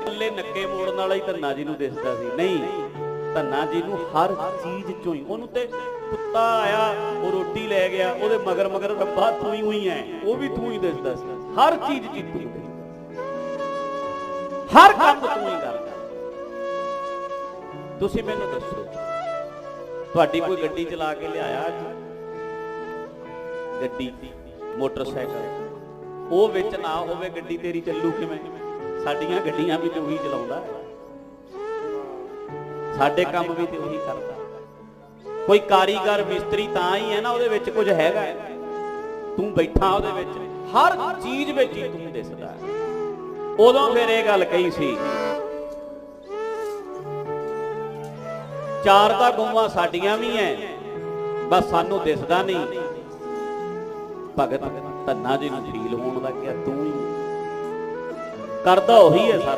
ਬਿੱਲੇ ਨੱਕੇ ਮੋੜਨ ਵਾਲਾ ਹੀ ਧੰਨਾ ਜੀ ਨੂੰ ਦਿਸਦਾ ਸੀ। ਨਹੀਂ, ਧੰਨਾ ਜੀ ਨੂੰ ਹਰ ਚੀਜ਼ ਚੋਂ ਹੀ। ਉਹਨੂੰ ਤੇ ਕੁੱਤਾ ਆਇਆ, ਉਹ ਰੋਟੀ ਲੈ ਗਿਆ, ਉਹਦੇ ਮਗਰ ਮਗਰ ਰੱਬਾ ਤੂੰ ਹੀ ਹੋਈ ਐ। ਉਹ ਵੀ ਤੂੰ ਹੀ ਦਿਸਦਾ ਸੀ। ਹਰ ਚੀਜ਼ ਚ ਤੂੰ ਹਰ ਕੰਮ ਤੂੰ ਹੀ ਕਰਦਾ ਤੁਸੀਂ ਮੈਨੂੰ ਦੱਸੋ, ਤੁਹਾਡੀ ਕੋਈ ਗੱਡੀ ਚਲਾ ਕੇ ਲਿਆਇਆ ਅੱਜ? ਗੱਡੀ, ਮੋਟਰਸਾਈਕਲ। ਉਹ ਵਿੱਚ ਨਾ ਹੋਵੇ, ਗੱਡੀ ਤੇਰੀ ਚੱਲੂ ਕਿਵੇਂ? ਸਾਡੀਆਂ ਗੱਡੀਆਂ ਵੀ ਤੇ ਉਹੀ ਚਲਾਉਂਦਾ। ਸਾਡੇ ਕੰਮ ਵੀ ਤੇ ਉਹੀ ਕਰਦਾ ਕੋਈ ਕਾਰੀਗਰ ਮਿਸਤਰੀ ਤਾਂ ਹੀ ਹੈ ਨਾ ਉਹਦੇ ਵਿੱਚ ਕੁਝ ਹੈਗਾ। ਤੂੰ ਬੈਠਾ ਉਹਦੇ ਵਿੱਚ ਹਰ ਚੀਜ਼ ਵਿੱਚ ਹੀ ਤੂੰ ਦਿਸਦਾ। ਉਦੋਂ ਫਿਰ ਇਹ ਗੱਲ ਕਹੀ ਸੀ ਚਾਰ ਤਾਂ ਗਊਆਂ ਸਾਡੀਆਂ ਵੀ ਐ ਬਸ ਸਾਨੂੰ ਦਿਸਦਾ ਨਹੀਂ ਭਗਤ ਧੰਨਾ ਜੀ ਨੂੰ ਫੀਲ ਹੋਣ ਲੱਗਿਆ ਤੂੰ ਹੀ ਕਰਦਾ ਉਹੀ ਹੈ ਸਾਰਾ।